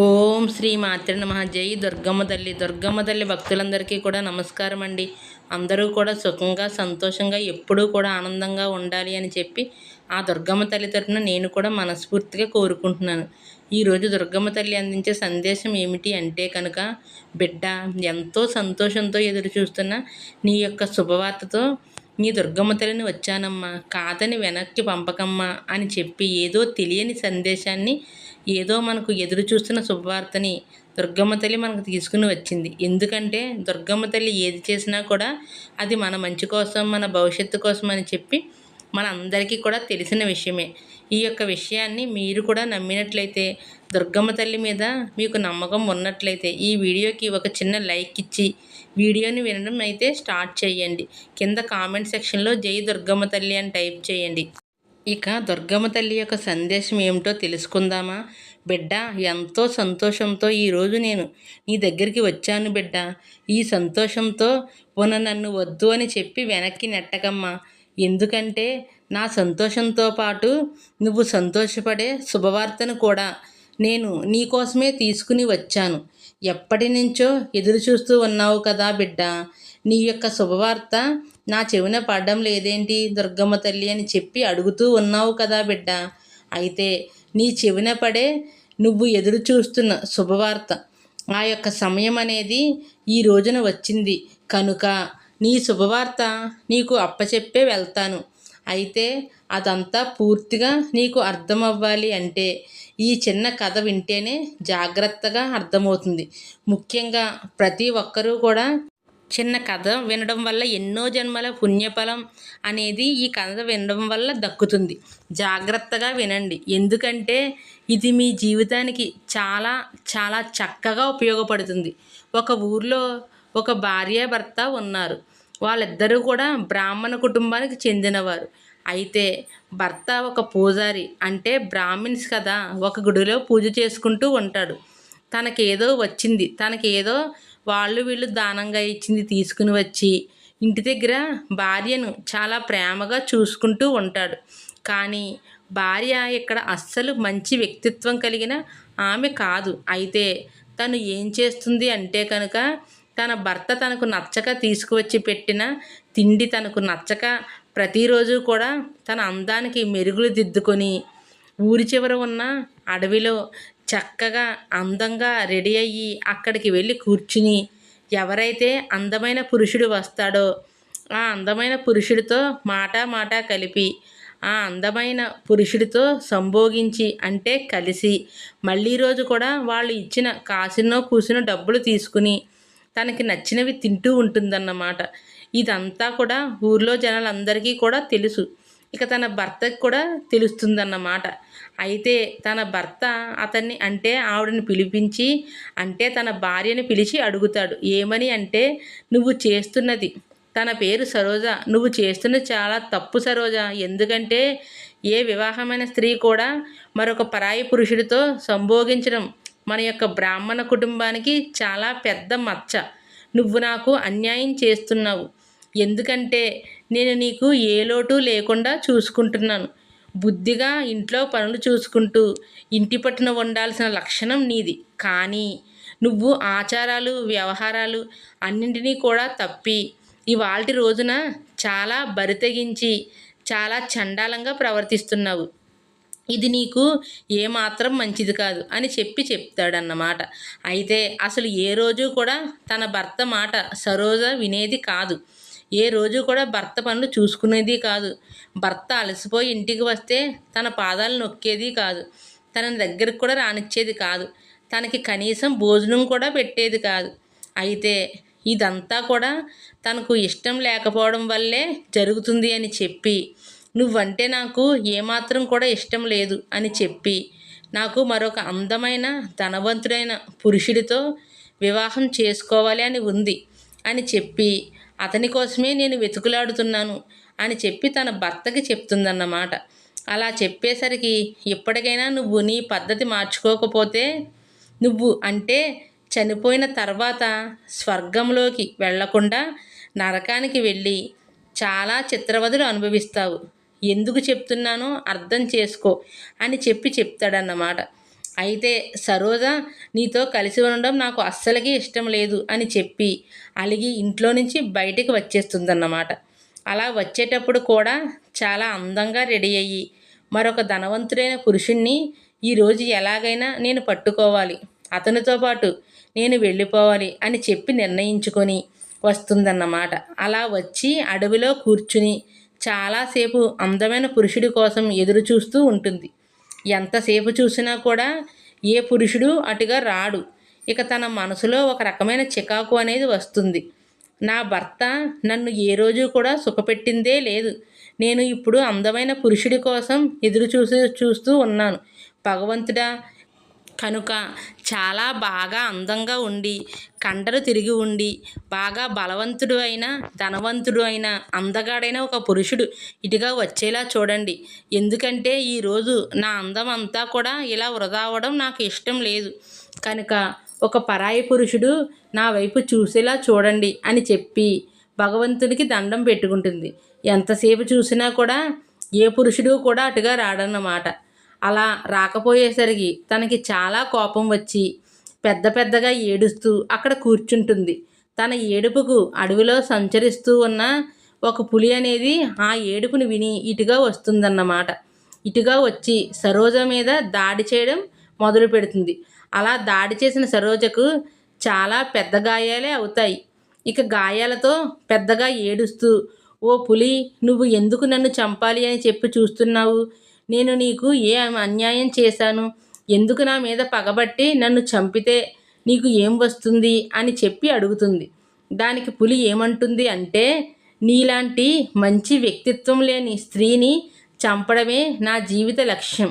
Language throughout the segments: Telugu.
ఓం శ్రీ మాతృ నమ. జై దుర్గమ్మ తల్లి దుర్గమ్మ తల్లి భక్తులందరికీ కూడా నమస్కారం అండి. అందరూ కూడా సుఖంగా సంతోషంగా ఎప్పుడూ కూడా ఆనందంగా ఉండాలి అని చెప్పి ఆ దుర్గమ్మ తల్లి తరపున నేను కూడా మనస్ఫూర్తిగా కోరుకుంటున్నాను. ఈరోజు దుర్గమ్మ తల్లి అందించే సందేశం ఏమిటి అంటే కనుక బిడ్డ ఎంతో సంతోషంతో ఎదురు చూస్తున్న నీ యొక్క శుభవార్తతో నీ దుర్గమ్మ తల్లిని వచ్చానమ్మా. కాదని వెనక్కి పంపకమ్మా అని చెప్పి ఏదో తెలియని సందేశాన్ని ఏదో మనకు ఎదురు చూస్తున్న శుభవార్తని దుర్గమ్మ తల్లి మనకు తీసుకుని వచ్చింది. ఎందుకంటే దుర్గమ్మ తల్లి ఏది చేసినా కూడా అది మన మంచి కోసం మన భవిష్యత్తు కోసం అని చెప్పి మన అందరికీ కూడా తెలిసిన విషయమే. ఈ యొక్క విషయాన్ని మీరు కూడా నమ్మినట్లయితే దుర్గమ్మ తల్లి మీద మీకు నమ్మకం ఉన్నట్లయితే ఈ వీడియోకి ఒక చిన్న లైక్ ఇచ్చి వీడియోని వినడం అయితే స్టార్ట్ చేయండి. కింద కామెంట్ సెక్షన్లో జై దుర్గమ్మ తల్లి అని టైప్ చేయండి. ఇక దుర్గమ్మ తల్లి యొక్క సందేశం ఏమిటో తెలుసుకుందామా? బిడ్డ ఎంతో సంతోషంతో ఈరోజు నేను నీ దగ్గరికి వచ్చాను బిడ్డ. ఈ సంతోషంతో ఉన్న నన్ను వద్దు అని చెప్పి వెనక్కి నెట్టకమ్మా. ఎందుకంటే నా సంతోషంతో పాటు నువ్వు సంతోషపడే శుభవార్తను కూడా నేను నీకోసమే తీసుకుని వచ్చాను. ఎప్పటి నుంచో ఎదురు చూస్తూ ఉన్నావు కదా బిడ్డ. నీ యొక్క శుభవార్త నా చెవిన పడడం లేదేంటి దుర్గమ్మ తల్లి అని చెప్పి అడుగుతూ ఉన్నావు కదా బిడ్డ. అయితే నీ చెవిన పడే నువ్వు ఎదురు చూస్తున్న శుభవార్త. ఆ యొక్క సమయం అనేది ఈ రోజున వచ్చింది. కనుక నీ శుభవార్త నీకు అప్పచెప్పే వెళ్తాను. అయితే అదంతా పూర్తిగా నీకు అర్థమవ్వాలి అంటే ఈ చిన్న కథ వింటేనే జాగ్రత్తగా అర్థమవుతుంది. ముఖ్యంగా ప్రతి ఒక్కరూ కూడా చిన్న కథ వినడం వల్ల ఎన్నో జన్మల పుణ్యఫలం అనేది ఈ కథ వినడం వల్ల దక్కుతుంది. జాగ్రత్తగా వినండి. ఎందుకంటే ఇది మీ జీవితానికి చాలా చాలా చక్కగా ఉపయోగపడుతుంది. ఒక ఊర్లో ఒక భార్య భర్త ఉన్నారు. వాళ్ళిద్దరూ కూడా బ్రాహ్మణ కుటుంబానికి చెందినవారు. అయితే భర్త ఒక పూజారి అంటే బ్రాహ్మిన్స్ కదా ఒక గుడిలో పూజ చేసుకుంటూ ఉంటాడు. తనకేదో వచ్చింది. తనకేదో వాళ్ళు వీళ్ళు దానంగా ఇచ్చింది తీసుకుని వచ్చి ఇంటి దగ్గర భార్యను చాలా ప్రేమగా చూసుకుంటూ ఉంటాడు. కానీ భార్య ఇక్కడ అస్సలు మంచి వ్యక్తిత్వం కలిగిన ఆమె కాదు. అయితే తను ఏం చేస్తుంది అంటే కనుక తన భర్త తనకు నచ్చక తీసుకువచ్చి పెట్టిన తిండి తనకు నచ్చక ప్రతిరోజు కూడా తన అందానికి మెరుగులు దిద్దుకొని ఊరి చివర ఉన్న అడవిలో చక్కగా అందంగా రెడీ అయ్యి అక్కడికి వెళ్ళి కూర్చుని ఎవరైతే అందమైన పురుషుడు వస్తాడో ఆ అందమైన పురుషుడితో మాట మాటా కలిపి ఆ అందమైన పురుషుడితో సంభోగించి అంటే కలిసి మళ్ళీ రోజు కూడా వాళ్ళు ఇచ్చిన కాసినో కూసినో డబ్బులు తీసుకుని తనకి నచ్చినవి తింటూ ఉంటుందన్నమాట. ఇదంతా కూడా ఊర్లో జనాలందరికీ కూడా తెలుసు. ఇక తన భర్తకి కూడా తెలుస్తుందన్నమాట. అయితే తన భర్త అతన్ని అంటే ఆవిడని పిలిపించి అంటే తన భార్యని పిలిచి అడుగుతాడు. ఏమని అంటే నువ్వు చేస్తున్నది తన పేరు సరోజ నువ్వు చేస్తున్నది చాలా తప్పు సరోజ. ఎందుకంటే ఏ వివాహమైన స్త్రీ కూడా మరొక పరాయి పురుషుడితో సంభోగించడం మన యొక్క బ్రాహ్మణ కుటుంబానికి చాలా పెద్ద మచ్చ. నువ్వు నాకు అన్యాయం చేస్తున్నావు. ఎందుకంటే నేను నీకు ఏ లోటు లేకుండా చూసుకుంటున్నాను. బుద్ధిగా ఇంట్లో పనులు చూసుకుంటూ ఇంటి పట్టున ఉండాల్సిన లక్షణం నీది. కానీ నువ్వు ఆచారాలు వ్యవహారాలు అన్నింటినీ కూడా తప్పి. ఇవాళ రోజున చాలా బరితెగించి చాలా చండాలంగా ప్రవర్తిస్తున్నావు. ఇది నీకు ఏమాత్రం మంచిది కాదు అని చెప్పి చెప్తాడన్నమాట. అయితే అసలు ఏ రోజు కూడా తన భర్త మాట సరోజ వినేది కాదు. ఏ రోజు కూడా భర్త పనులు చూసుకునేది కాదు. భర్త అలసిపోయి ఇంటికి వస్తే తన పాదాలు నొక్కేది కాదు. తన దగ్గరికి కూడా రానిచ్చేది కాదు. తనకి కనీసం భోజనం కూడా పెట్టేది కాదు. అయితే ఇదంతా కూడా తనకు ఇష్టం లేకపోవడం వల్లే జరుగుతుంది అని చెప్పి నువ్వంటే నాకు ఏమాత్రం కూడా ఇష్టం లేదు అని చెప్పి నాకు మరొక అందమైన ధనవంతుడైన పురుషుడితో వివాహం చేసుకోవాలి అని ఉంది అని చెప్పి అతని కోసమే నేను వెతుకులాడుతున్నాను అని చెప్పి తన భర్తకి చెప్తుందన్నమాట. అలా చెప్పేసరికి ఇప్పటికైనా నువ్వు నీ పద్ధతి మార్చుకోకపోతే నువ్వు అంటే చనిపోయిన తర్వాత స్వర్గంలోకి వెళ్ళకుండా నరకానికి వెళ్ళి చాలా చిత్రవదలు అనుభవిస్తావు. ఎందుకు చెప్తున్నానో అర్థం చేసుకో అని చెప్పి చెప్తాడన్నమాట. అయితే సరోజ నీతో కలిసి ఉండడం నాకు అస్సలకి ఇష్టం లేదు అని చెప్పి అలిగి ఇంట్లో నుంచి బయటికి వచ్చేస్తుందన్నమాట. అలా వచ్చేటప్పుడు కూడా చాలా అందంగా రెడీ అయ్యి మరొక ధనవంతుడైన పురుషుణ్ణి ఈరోజు ఎలాగైనా నేను పట్టుకోవాలి అతనితో పాటు నేను వెళ్ళిపోవాలి అని చెప్పి నిర్ణయించుకొని వస్తుందన్నమాట. అలా వచ్చి అడవిలో కూర్చుని చాలాసేపు అందమైన పురుషుడి కోసం ఎదురు చూస్తూ ఉంటుంది. ఎంతసేపు చూసినా కూడా ఏ పురుషుడు అటుగా రాడు. ఇక తన మనసులో ఒక రకమైన చికాకు అనేది వస్తుంది. నా భర్త నన్ను ఏ రోజు కూడా సుఖపెట్టిందే లేదు. నేను ఇప్పుడు అందమైన పురుషుడి కోసం ఎదురు చూసి చూస్తూ ఉన్నాను. భగవంతుడా కనుక చాలా బాగా అందంగా ఉండి కండలు తిరిగి ఉండి బాగా బలవంతుడు అయిన ధనవంతుడు అయిన అందగాడైన ఒక పురుషుడు ఇటుగా వచ్చేలా చూడండి. ఎందుకంటే ఈరోజు నా అందం అంతా కూడా ఇలా వృధా అవ్వడం నాకు ఇష్టం లేదు. కనుక ఒక పరాయి పురుషుడు నా వైపు చూసేలా చూడండి అని చెప్పి భగవంతునికి దండం పెట్టుకుంటుంది. ఎంతసేపు చూసినా కూడా ఏ పురుషుడు కూడా అటుగా రాడన్నమాట. అలా రాకపోయేసరికి తనకి చాలా కోపం వచ్చి పెద్ద పెద్దగా ఏడుస్తూ అక్కడ కూర్చుంటుంది. తన ఏడుపుకు అడవిలో సంచరిస్తూ ఉన్న ఒక పులి అనేది ఆ ఏడుపుని విని ఇటుగా వస్తుందన్నమాట. ఇటుగా వచ్చి సరోజ మీద దాడి చేయడం మొదలు పెడుతుంది. అలా దాడి చేసిన సరోజకు చాలా పెద్ద గాయాలే అవుతాయి. ఇక గాయాలతో పెద్దగా ఏడుస్తూ ఓ పులి నువ్వు ఎందుకు నన్ను చంపాలి అని చెప్పి చూస్తున్నావు? నేను నీకు ఏ అన్యాయం చేశాను? ఎందుకు నా మీద పగబట్టి నన్ను చంపితే నీకు ఏం వస్తుంది? అని చెప్పి అడుగుతుంది. దానికి పులి ఏమంటుంది అంటే నీలాంటి మంచి వ్యక్తిత్వం లేని స్త్రీని చంపడమే నా జీవిత లక్ష్యం.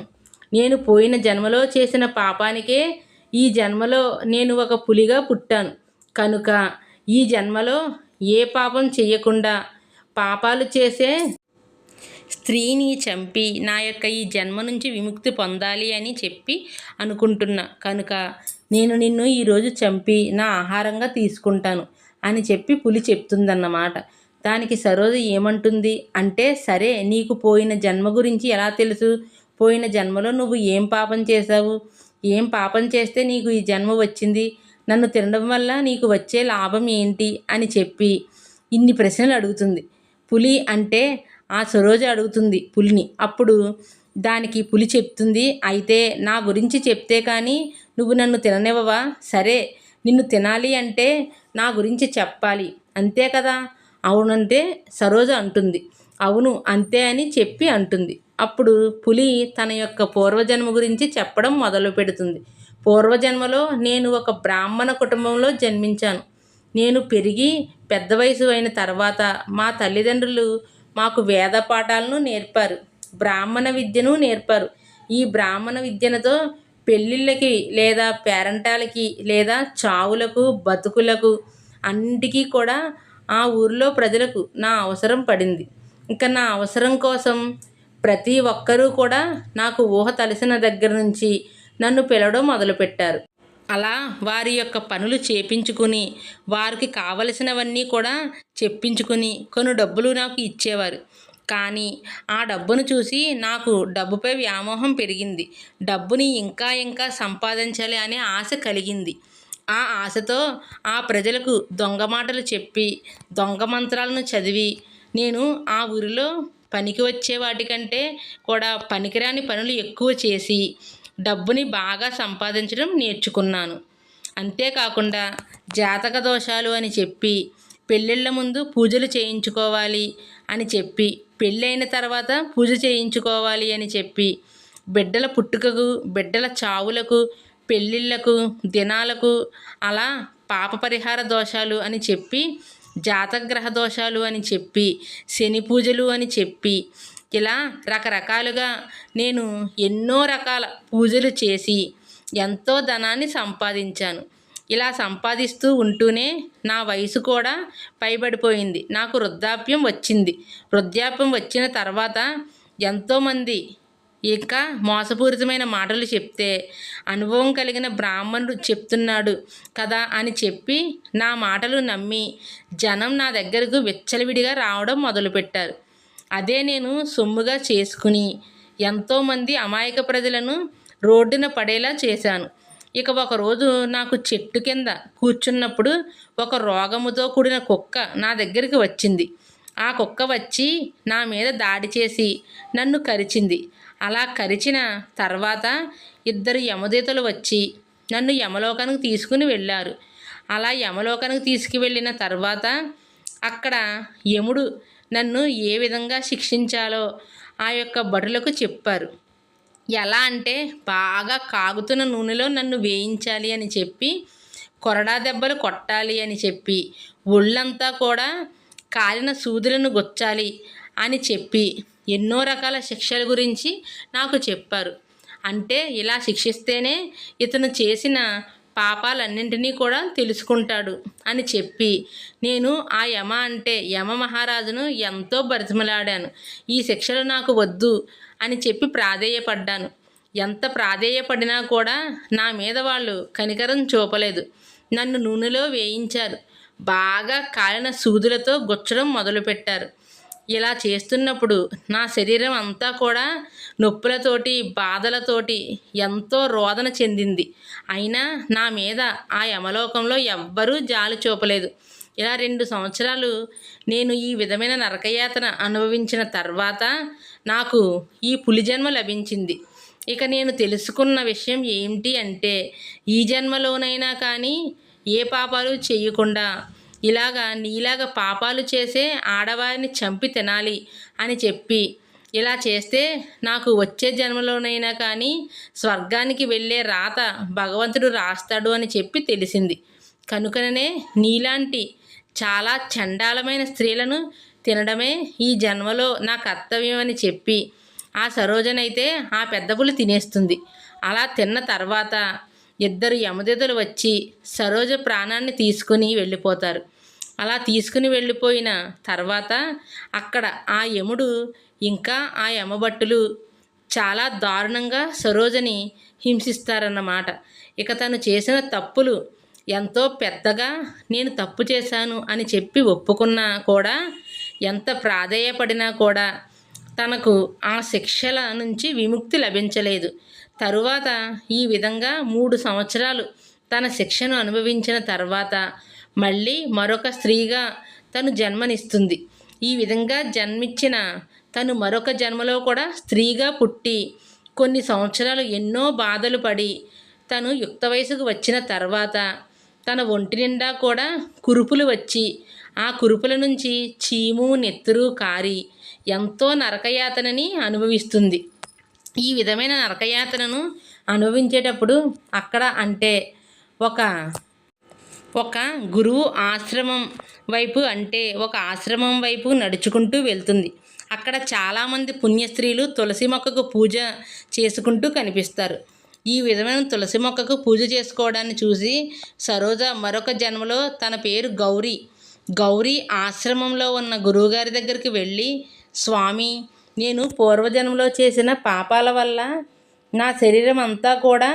నేను పోయిన జన్మలో చేసిన పాపానికే ఈ జన్మలో నేను ఒక పులిగా పుట్టాను. కనుక ఈ జన్మలో ఏ పాపం చేయకుండా పాపాలు చేసే స్త్రీని చంపి నా యొక్క ఈ జన్మ నుంచి విముక్తి పొందాలి అని చెప్పి అనుకుంటున్నా. కనుక నేను నిన్ను ఈరోజు చంపి నా ఆహారంగా తీసుకుంటాను అని చెప్పి పులి చెప్తుందన్నమాట. దానికి సరోజ ఏమంటుంది అంటే సరే నీకు పోయిన జన్మ గురించి ఎలా తెలుసు? పోయిన జన్మలో నువ్వు ఏం పాపం చేశావు? ఏం పాపం చేస్తే నీకు ఈ జన్మ వచ్చింది? నన్ను తినడం వల్ల నీకు వచ్చే లాభం ఏంటి? అని చెప్పి ఇన్ని ప్రశ్నలు అడుగుతుంది. పులి అంటే ఆ సరోజ అడుగుతుంది పులిని. అప్పుడు దానికి పులి చెప్తుంది అయితే నా గురించి చెప్తే కానీ నువ్వు నన్ను తిననివ్వవా? సరే నిన్ను తినాలి అంటే నా గురించి చెప్పాలి. అంతే కదా? అవునంటే సరోజ అంటుంది. అవును అంతే అని చెప్పి అంటుంది. అప్పుడు పులి తన యొక్క పూర్వజన్మ గురించి చెప్పడం మొదలు పెడుతుంది. పూర్వజన్మలో నేను ఒక బ్రాహ్మణ కుటుంబంలో జన్మించాను. నేను పెరిగి పెద్ద వయసు అయిన తర్వాత మా తల్లిదండ్రులు మాకు వేద పాఠాలను నేర్పారు బ్రాహ్మణ విద్యను నేర్పారు. ఈ బ్రాహ్మణ విద్యనతో పెళ్ళిళ్ళకి లేదా పేరంటాలకి లేదా చావులకు బతుకులకు అన్నిటికీ కూడా ఆ ఊరిలో ప్రజలకు నా అవసరం పడింది. ఇంకా నా అవసరం కోసం ప్రతి ఒక్కరూ కూడా నాకు ఊహ తలసిన దగ్గర నుంచి నన్ను పిలవడం మొదలుపెట్టారు. అలా వారి యొక్క పనులు చేపించుకుని వారికి కావలసినవన్నీ కూడా చెప్పించుకుని కొన్ని డబ్బులు నాకు ఇచ్చేవారు. కానీ ఆ డబ్బును చూసి నాకు డబ్బుపై వ్యామోహం పెరిగింది. డబ్బుని ఇంకా ఇంకా సంపాదించాలి అనే ఆశ కలిగింది. ఆ ఆశతో ఆ ప్రజలకు దొంగ మాటలు చెప్పి దొంగ మంత్రాలను చదివి నేను ఆ ఊరిలో పనికి వచ్చే వాటికంటే కూడా పనికిరాని పనులు ఎక్కువ చేసి డబ్బుని బాగా సంపాదించడం నేర్చుకున్నాను. అంతేకాకుండా జాతక దోషాలు అని చెప్పి పెళ్ళిళ్ళ ముందు పూజలు చేయించుకోవాలి అని చెప్పి పెళ్ళైన తర్వాత పూజ చేయించుకోవాలి అని చెప్పి బిడ్డల పుట్టుకకు బిడ్డల చావులకు పెళ్ళిళ్ళకు దినాలకు అలా పాప పరిహార దోషాలు అని చెప్పి జాతగ్రహ దోషాలు అని చెప్పి శని పూజలు అని చెప్పి ఇలా రకరకాలుగా నేను ఎన్నో రకాల పూజలు చేసి ఎంతో ధనాన్ని సంపాదించాను. ఇలా సంపాదిస్తూ ఉంటూనే నా వయసు కూడా పైబడిపోయింది. నాకు వృద్ధాప్యం వచ్చింది. వృద్ధాప్యం వచ్చిన తర్వాత ఎంతోమంది ఇంకా మోసపూరితమైన మాటలు చెప్తే అనుభవం కలిగిన బ్రాహ్మణుడు చెప్తున్నాడు కదా అని చెప్పి నా మాటలు నమ్మి జనం నా దగ్గరకు విచ్చలవిడిగా రావడం మొదలుపెట్టారు. అదే నేను సొమ్ముగా చేసుకుని ఎంతోమంది అమాయక ప్రజలను రోడ్డున పడేలా చేశాను. ఇక ఒకరోజు నాకు చెట్టు కింద కూర్చున్నప్పుడు ఒక రోగముతో కూడిన కుక్క నా దగ్గరికి వచ్చింది. ఆ కుక్క వచ్చి నా మీద దాడి చేసి నన్ను కరిచింది. అలా కరిచిన తర్వాత ఇద్దరు యమదూతలు వచ్చి నన్ను యమలోకానికి తీసుకుని వెళ్ళారు. అలా యమలోకానికి తీసుకువెళ్ళిన తర్వాత అక్కడ యముడు నన్ను ఏ విధంగా శిక్షించాలో ఆ యొక్క భటులకు చెప్పారు. ఎలా అంటే బాగా కాగుతున్న నూనెలో నన్ను వేయించాలి అని చెప్పి కొరడా దెబ్బలు కొట్టాలి అని చెప్పి ఒళ్ళంతా కూడా కాలిన సూదులను గుచ్చాలి అని చెప్పి ఎన్నో రకాల శిక్షల గురించి నాకు చెప్పారు. అంటే ఇలా శిక్షిస్తేనే ఇతను చేసిన పాపాలన్నింటినీ కూడా తెలుసుకుంటాడు అని చెప్పి. నేను ఆ యమ అంటే యమ మహారాజును ఎంతో బ్రతిమలాడాను ఈ శిక్షలు నాకు వద్దు అని చెప్పి ప్రాధేయపడ్డాను. ఎంత ప్రాధేయపడినా కూడా నా మీద వాళ్ళు కనికరం చూపలేదు. నన్ను నూనెలో వేయించారు. బాగా కాలిన సూదులతో గుచ్చడం మొదలుపెట్టారు. ఇలా చేస్తున్నప్పుడు నా శరీరం అంతా కూడా నొప్పులతోటి బాధలతోటి ఎంతో రోదన చెందింది. అయినా నా మీద ఆ యమలోకంలో ఎవ్వరూ జాలి చూపలేదు. ఇలా రెండు సంవత్సరాలు నేను ఈ విధమైన నరకయాతన అనుభవించిన తర్వాత నాకు ఈ పులి జన్మ లభించింది. ఇక నేను తెలుసుకున్న విషయం ఏమిటి అంటే ఈ జన్మలోనైనా కానీ ఏ పాపాలు చేయకుండా ఇలాగా నీలాగా పాపాలు చేసే ఆడవారిని చంపి తినాలి అని చెప్పి. ఇలా చేస్తే నాకు వచ్చే జన్మలోనైనా కానీ స్వర్గానికి వెళ్ళే రాత భగవంతుడు రాస్తాడు అని చెప్పి తెలిసింది. కనుకనే నీలాంటి చాలా చండాలమైన స్త్రీలను తినడమే ఈ జన్మలో నా కర్తవ్యం అని చెప్పి. ఆ సరోజనైతే ఆ పెద్ద పులి తినేస్తుంది. అలా తిన్న తర్వాత ఇద్దరు యమదూతలు వచ్చి సరోజ ప్రాణాన్ని తీసుకుని వెళ్ళిపోతారు. అలా తీసుకుని వెళ్ళిపోయిన తర్వాత అక్కడ ఆ యముడు ఇంకా ఆ యమభట్టులు చాలా దారుణంగా సరోజని హింసిస్తారన్నమాట. ఇక తను చేసిన తప్పులు ఎంతో పెద్దగా నేను తప్పు చేశాను అని చెప్పి ఒప్పుకున్నా కూడా ఎంత ప్రాధేయపడినా కూడా తనకు ఆ శిక్షల నుంచి విముక్తి లభించలేదు. తరువాత ఈ విధంగా మూడు సంవత్సరాలు తన శిక్షను అనుభవించిన తర్వాత మళ్ళీ మరొక స్త్రీగా తను జన్మనిస్తుంది. ఈ విధంగా జన్మించిన తను మరొక జన్మలో కూడా స్త్రీగా పుట్టి కొన్ని సంవత్సరాలు ఎన్నో బాధలు పడి తను యుక్త వయసుకు వచ్చిన తర్వాత తన ఒంటి నిండా కూడా కురుపులు వచ్చి ఆ కురుపుల నుంచి చీము నెత్తురు కారి ఎంతో నరకయాతనని అనుభవిస్తుంది. ఈ విధమైన నరకయాతనను అనుభవించేటప్పుడు అక్కడ అంటే ఒక ఒక గురువు ఆశ్రమం వైపు అంటే ఒక ఆశ్రమం వైపు నడుచుకుంటూ వెళ్తుంది. అక్కడ చాలామంది పుణ్యస్త్రీలు తులసి మొక్కకు పూజ చేసుకుంటూ కనిపిస్తారు. ఈ విధమైన తులసి మొక్కకు పూజ చేసుకోవడాన్ని చూసి సరోజ మరొక జన్మలో తన పేరు గౌరీ. గౌరీ ఆశ్రమంలో ఉన్న గురువుగారి దగ్గరికి వెళ్ళి స్వామి నేను పూర్వజన్మలో చేసిన పాపాల వల్ల నా శరీరం అంతా కూడా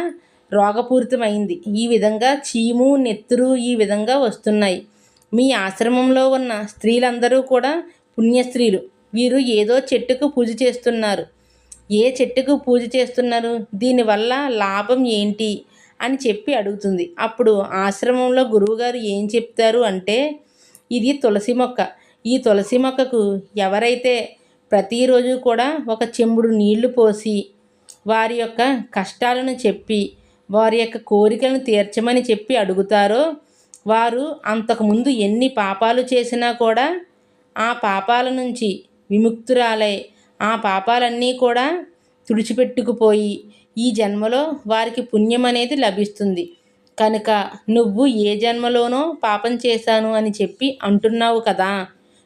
రోగపూరితమైంది. ఈ విధంగా చీము నెత్తురు ఈ విధంగా వస్తున్నాయి. మీ ఆశ్రమంలో ఉన్న స్త్రీలందరూ కూడా పుణ్య స్త్రీలు వీరు ఏదో చెట్టుకు పూజ చేస్తున్నారు. ఏ చెట్టుకు పూజ చేస్తున్నారు? దీనివల్ల లాభం ఏంటి? అని చెప్పి అడుగుతుంది. అప్పుడు ఆశ్రమంలో గురువుగారు ఏం చెప్తారు అంటే ఇది తులసి మొక్క. ఈ తులసి మొక్కకు ఎవరైతే ప్రతిరోజు కూడా ఒక చెంబుడు నీళ్ళు పోసి వారి యొక్క కష్టాలను చెప్పి వారి యొక్క కోరికలను తీర్చమని చెప్పి అడుగుతారో వారు అంతకుముందు ఎన్ని పాపాలు చేసినా కూడా ఆ పాపాల నుంచి విముక్తురాలై ఆ పాపాలన్నీ కూడా తుడిచిపెట్టుకుపోయి ఈ జన్మలో వారికి పుణ్యం అనేది లభిస్తుంది. కనుక నువ్వు ఏ జన్మలోనో పాపం చేశాను అని చెప్పి అంటున్నావు కదా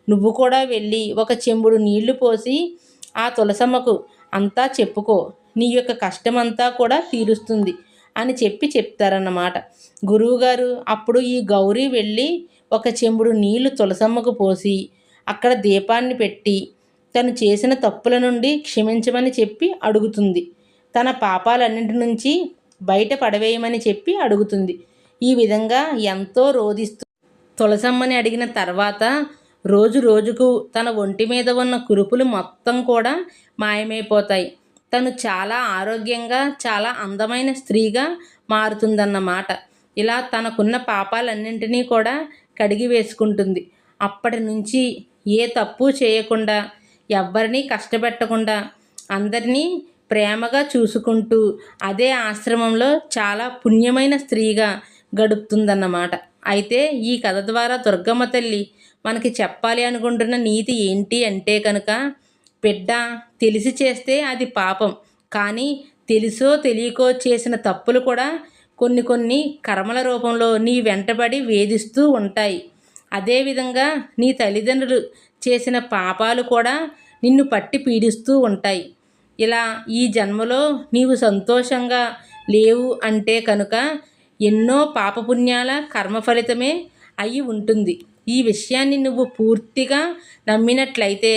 నువ్వు కూడా వెళ్ళి ఒక చెంబుడు నీళ్ళు పోసి ఆ తులసమ్మకు అంతా చెప్పుకో. నీ యొక్క కష్టమంతా కూడా తీరుస్తుంది. అని చెప్పి చెప్తారన్నమాట. గురువుగారు అప్పుడు ఈ గౌరీ వెళ్ళి ఒక చెంబుడు నీళ్ళు తులసమ్మకు పోసి అక్కడ దీపాన్ని పెట్టి తను చేసిన తప్పుల నుండి క్షమించమని చెప్పి అడుగుతుంది. తన పాపాలన్నింటి నుంచి బయట పడవేయమని చెప్పి అడుగుతుంది. ఈ విధంగా ఎంతో రోధిస్తూ తులసమ్మని అడిగిన తర్వాత రోజు రోజుకు తన ఒంటి మీద ఉన్న కురుపులు మొత్తం కూడా మాయమైపోతాయి. తను చాలా ఆరోగ్యంగా చాలా అందమైన స్త్రీగా మారుతుందన్నమాట. ఇలా తనకున్న పాపాలన్నింటినీ కూడా కడిగి వేసుకుంటుంది. అప్పటి నుంచి ఏ తప్పు చేయకుండా ఎవ్వరినీ కష్టపెట్టకుండా అందరినీ ప్రేమగా చూసుకుంటూ అదే ఆశ్రమంలో చాలా పుణ్యమైన స్త్రీగా గడుపుతుందన్నమాట. అయితే ఈ కథ ద్వారా దుర్గమ్మ తల్లి మనకి చెప్పాలి అనుకుంటున్న నీతి ఏంటి అంటే కనుక బిడ్డ తెలిసి చేస్తే అది పాపం. కానీ తెలుసో తెలియకో చేసిన తప్పులు కూడా కొన్ని కొన్ని కర్మల రూపంలో నీ వెంటబడి వేధిస్తూ ఉంటాయి. అదేవిధంగా నీ తల్లిదండ్రులు చేసిన పాపాలు కూడా నిన్ను పట్టి పీడిస్తూ ఉంటాయి. ఇలా ఈ జన్మలో నీవు సంతోషంగా లేవు అంటే కనుక ఎన్నో పాపపుణ్యాల కర్మ ఫలితమే అయి ఉంటుంది. ఈ విషయాన్ని నువ్వు పూర్తిగా నమ్మినట్లయితే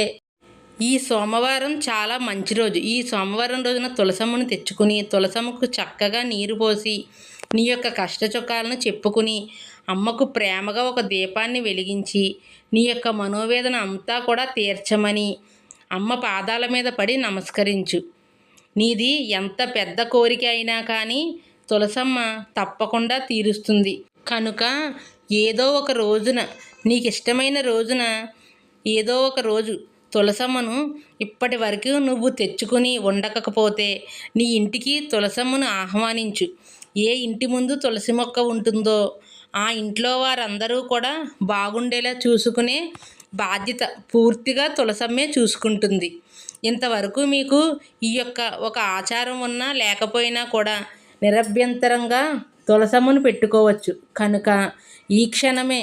ఈ సోమవారం చాలా మంచి రోజు. ఈ సోమవారం రోజున తులసమ్మను తెచ్చుకుని తులసమ్మకు చక్కగా నీరు పోసి నీ యొక్క కష్టచుఖాలను చెప్పుకుని అమ్మకు ప్రేమగా ఒక దీపాన్ని వెలిగించి నీ యొక్క మనోవేదన అంతా కూడా తీర్చమని అమ్మ పాదాల మీద పడి నమస్కరించు. నీది ఎంత పెద్ద కోరిక అయినా కానీ తులసమ్మ తప్పకుండా తీరుస్తుంది. కనుక ఏదో ఒక రోజున నీకు ఇష్టమైన రోజున ఏదో ఒక రోజు తులసమ్మను ఇప్పటి వరకు నువ్వు తెచ్చుకుని ఉండకపోతే నీ ఇంటికి తులసమ్మను ఆహ్వానించు. ఏ ఇంటి ముందు తులసి మొక్క ఉంటుందో ఆ ఇంట్లో వారందరూ కూడా బాగుండేలా చూసుకునే బాధ్యత పూర్తిగా తులసమ్మే చూసుకుంటుంది. ఇంతవరకు మీకు ఈ యొక్క ఒక ఆచారం ఉన్నా లేకపోయినా కూడా నిరభ్యంతరంగా తులసమ్మను పెట్టుకోవచ్చు. కనుక ఈ క్షణమే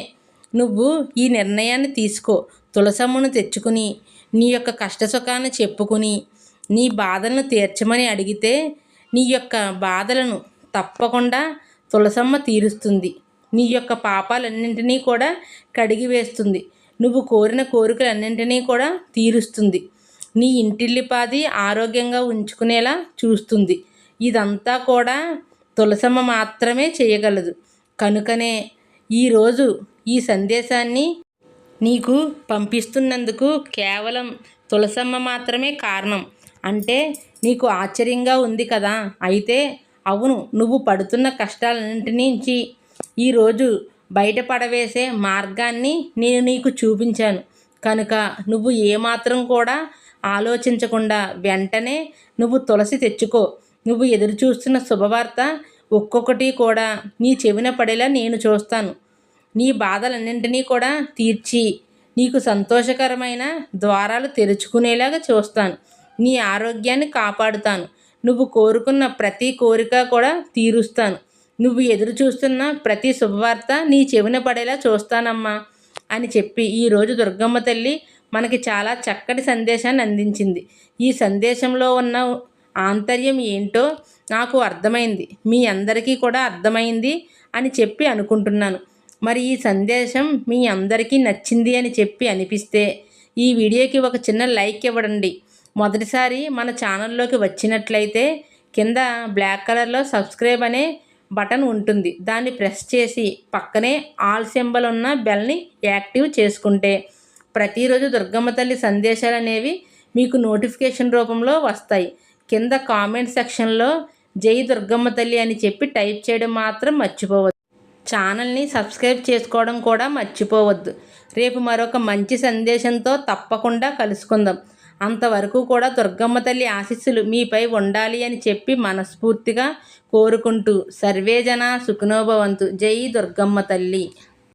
నువ్వు ఈ నిర్ణయాన్ని తీసుకో. తులసమ్మను తెచ్చుకుని నీ యొక్క కష్టసుఖాన్ని చెప్పుకుని నీ బాధలను తీర్చమని అడిగితే నీ యొక్క బాధలను తప్పకుండా తులసమ్మ తీరుస్తుంది. నీ యొక్క పాపాలన్నింటినీ కూడా కడిగి వేస్తుంది. నువ్వు కోరిన కోరికలన్నింటినీ కూడా తీరుస్తుంది. నీ ఇంటిల్లిపాది ఆరోగ్యంగా ఉంచుకునేలా చూస్తుంది. ఇదంతా కూడా తులసమ్మ మాత్రమే చేయగలదు. కనుకనే ఈరోజు ఈ సందేశాన్ని నీకు పంపిస్తున్నందుకు కేవలం తులసమ్మ మాత్రమే కారణం. అంటే నీకు ఆశ్చర్యంగా ఉంది కదా. అయితే అవును నువ్వు పడుతున్న కష్టాలన్నింటి నుంచి ఈరోజు బయటపడవేసే మార్గాన్ని నేను నీకు చూపించాను. కనుక నువ్వు ఏమాత్రం కూడా ఆలోచించకుండా వెంటనే నువ్వు తులసి తెచ్చుకో. నువ్వు ఎదురు చూస్తున్న శుభవార్త ఒక్కొక్కటి కూడా నీ చెవిన పడేలా నేను చూస్తాను. నీ బాధలన్నింటినీ కూడా తీర్చి నీకు సంతోషకరమైన ద్వారాలు తెరుచుకునేలాగా చూస్తాను. నీ ఆరోగ్యాన్ని కాపాడుతాను. నువ్వు కోరుకున్న ప్రతి కోరిక కూడా తీరుస్తాను. నువ్వు ఎదురు చూస్తున్న ప్రతి శుభవార్త నీ చెవిన పడేలా చూస్తానమ్మా అని చెప్పి ఈరోజు దుర్గమ్మ తల్లి మనకి చాలా చక్కటి సందేశాన్ని అందించింది. ఈ సందేశంలో ఉన్న ఆంతర్యం ఏంటో నాకు అర్థమైంది. మీ అందరికీ కూడా అర్థమైంది అని చెప్పి అనుకుంటున్నాను. మరి ఈ సందేశం మీ అందరికీ నచ్చింది అని చెప్పి అనిపిస్తే ఈ వీడియోకి ఒక చిన్న లైక్ ఇవ్వండి మొదటిసారి మన ఛానల్లోకి వచ్చినట్లయితే కింద బ్లాక్ కలర్లో సబ్స్క్రైబ్ అనే బటన్ ఉంటుంది. దాన్ని ప్రెస్ చేసి పక్కనే ఆల్ సింబల్ ఉన్న బెల్ని యాక్టివ్ చేసుకుంటే ప్రతిరోజు దుర్గమ్మ తల్లి సందేశాలు అనేవి మీకు నోటిఫికేషన్ రూపంలో వస్తాయి. కింద కామెంట్ సెక్షన్లో జై దుర్గమ్మ తల్లి అని చెప్పి టైప్ చేయడం మాత్రం మర్చిపోవద్దు. ఛానల్ని సబ్స్క్రైబ్ చేసుకోవడం కూడా మర్చిపోవద్దు. రేపు మరొక మంచి సందేశంతో తప్పకుండా కలుసుకుందాం. అంతవరకు కూడా దుర్గమ్మ తల్లి ఆశీస్సులు మీపై ఉండాలి అని చెప్పి మనస్ఫూర్తిగా కోరుకుంటూ సర్వేజన సుఖనోభవంతు. జై దుర్గమ్మ తల్లి.